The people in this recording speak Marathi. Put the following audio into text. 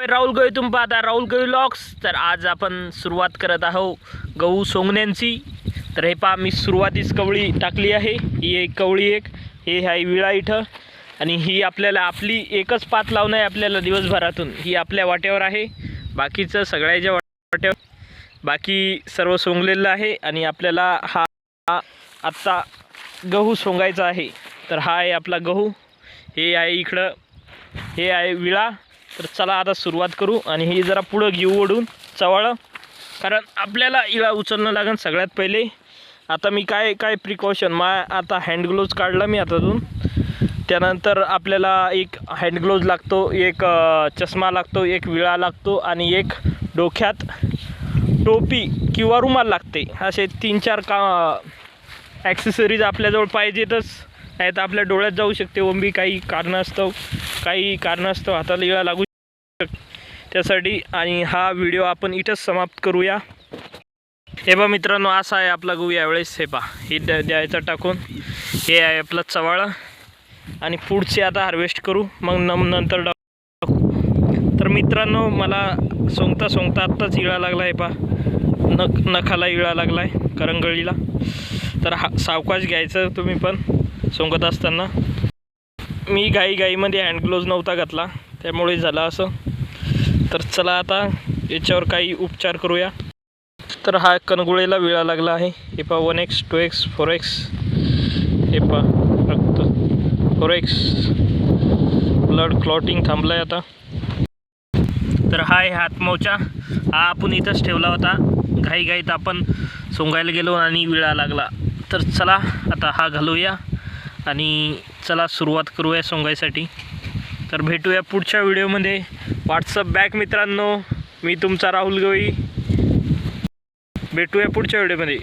राहुल गवई तुम्ही पाहता. राहुल गवई लॉक्स. तर आज आपण सुरुवात करत आहो गहू सोंगण्यांची. तर हे पहा मी सुरुवातीच कवळी टाकली आहे. ही एक कवळी एक. हे आहे विळा इथं. आणि ही आपल्याला आपली एकच पात लावणं आहे आपल्याला दिवसभरातून. ही आपल्या वाट्यावर आहे. बाकीचं सगळ्याच्या वाट्यावर. बाकी सर्व सोंगलेलं आहे. आणि आपल्याला हा आत्ता गहू सोंगायचा आहे. तर हा आहे आपला गहू. हे आहे इकडं. हे आहे विळा. तर चला आता सुरुवात करू आणि हे जरा पुढं घेऊ ओढून चवाळं. कारण आपल्याला इळा उचलणं लागेल सगळ्यात पहिले. आता मी काय काय प्रिकॉशन मा आता हँड ग्लोव्ज काढला मी हातातून त्यानंतर आपल्याला एक हँड ग्लोव्ज लागतो एक चष्मा लागतो एक विळा लागतो आणि एक डोक्यात टोपी किंवा रुमाल लागते. असे तीन चार का ॲक्सेसरीज आपल्याजवळ पाहिजेतच. नाही तर आपल्या डोळ्यात जाऊ शकते ओंबी काही कारणास्तव काही कारणास्तव हाताला इळा लागू त्यासाठी आणि हा व्हिडिओ आपण इथंच समाप्त करूया. हे बा मित्रांनो असा आहे आपला गहू यावेळेस. हे पा हे द्या द्यायचं टाकून. हे आहे आपलं चवाळं. आणि पुढचे आता हार्वेस्ट करू. मग नम नंतर टाकू तर मित्रांनो मला सोंगता सोंगता आत्ताच इळा लागला आहे पा नख नखाला इळा लागला आहे करंगळीला. तर हा सावकाश घ्यायचं तुम्ही पण सोंगत असताना. मी घाई घाईमध्ये हँडग्लोव्ज नव्हता घातला. त्यामुळे झालं असं. तर चला आता याच्यावर काही उपचार करूया. तर हा कणगुळेला विळा लागला आहे. हे पा one x two x four x हे पा रक्त. फोर एक्स ब्लड क्लॉटिंग थांबलं आहे आता. तर हा आहे हातमोचा. हा आपण इथंच ठेवला होता. घाईघाईत आपण सोंगायला गेलो आणि विळा लागला. तर चला आता हा घालूया आणि चला सुरुवात करूया सोंगायसाठी. तर भेटूया पुढच्या व्हिडिओमध्ये. व्हॉट्सअप बॅक मित्रांनो. मी तुमचा राहुल गवई. भेटूया पुढच्या व्हिडिओमध्ये.